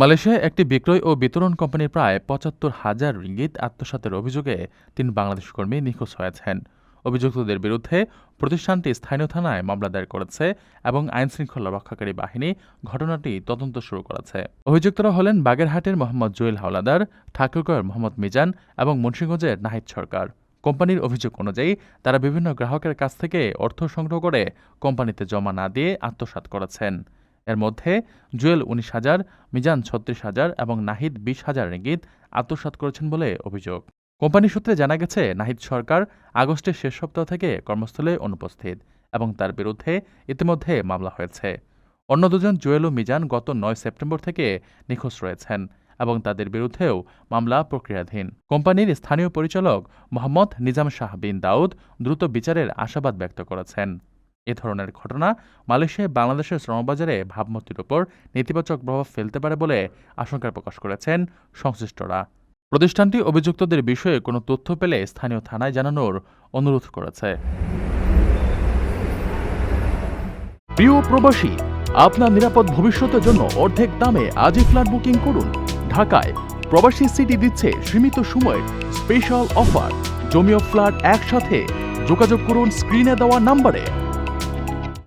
মালয়েশিয়ায় একটি বিক্রয় ও বিতরণ কোম্পানির প্রায় পঁচাত্তর হাজার রিঙ্গিত আত্মসাতের অভিযোগে তিন বাংলাদেশ কর্মী নিখোঁজ হয়েছেন। অভিযুক্তদের বিরুদ্ধে প্রতিষ্ঠানটি স্থানীয় থানায় মামলা দায়ের করেছে এবং আইনশৃঙ্খলা রক্ষাকারী বাহিনী ঘটনাটি তদন্ত শুরু করেছে। অভিযুক্তরা হলেন বাগেরহাটের মোহাম্মদ জুয়েল হাওলাদার ঠাকুরগড় মোহাম্মদ মিজান এবং মুন্সিগঞ্জের নাহিদ সরকার। কোম্পানির অভিযোগ অনুযায়ী তারা বিভিন্ন গ্রাহকের কাছ থেকে অর্থ সংগ্রহ করে কোম্পানিতে জমা না দিয়ে আত্মসাৎ করেছেন। এর মধ্যে জুয়েল উনিশ হাজার, মিজান ছত্রিশ হাজার এবং নাহিদ বিশ হাজার রিঙ্গিত আত্মসাৎ করেছেন বলে অভিযোগ। কোম্পানি সূত্রে জানা গেছে, নাহিদ সরকার আগস্টের শেষ সপ্তাহ থেকে কর্মস্থলে অনুপস্থিত এবং তার বিরুদ্ধে ইতিমধ্যে মামলা হয়েছে। অন্য দুজন জুয়েল ও মিজান গত নয় সেপ্টেম্বর থেকে নিখোঁজ রয়েছেন এবং তাদের বিরুদ্ধেও মামলা প্রক্রিয়াধীন। কোম্পানির স্থানীয় পরিচালক মোহাম্মদ নিজাম শাহ বিন দাউদ দ্রুত বিচারের আশাবাদ ব্যক্ত করেছেন। এ ধরনের ঘটনা মালয়েশিয়ায় বাংলাদেশের শ্রমবাজারে ভাবমূর্তির ওপর নেতিবাচক প্রভাব ফেলতে পারে বলে আশঙ্কা প্রকাশ করেছেন সংশ্লিষ্টরা। প্রতিষ্ঠানটি অভিযুক্তদের বিষয়ে কোনো তথ্য পেলে স্থানীয় থানায় জানানোর অনুরোধ করেছে। প্রিয় প্রবাসী, আপনার নিরাপদ ভবিষ্যতের জন্য অর্ধেক দামে আজই ফ্ল্যাট বুকিং করুন। ঢাকায় প্রবাসী সিটি দিচ্ছে সীমিত সময়ের স্পেশাল অফার। জমিও ফ্ল্যাট একসাথে। যোগাযোগ করুন স্ক্রিনে দেওয়া নাম্বারে।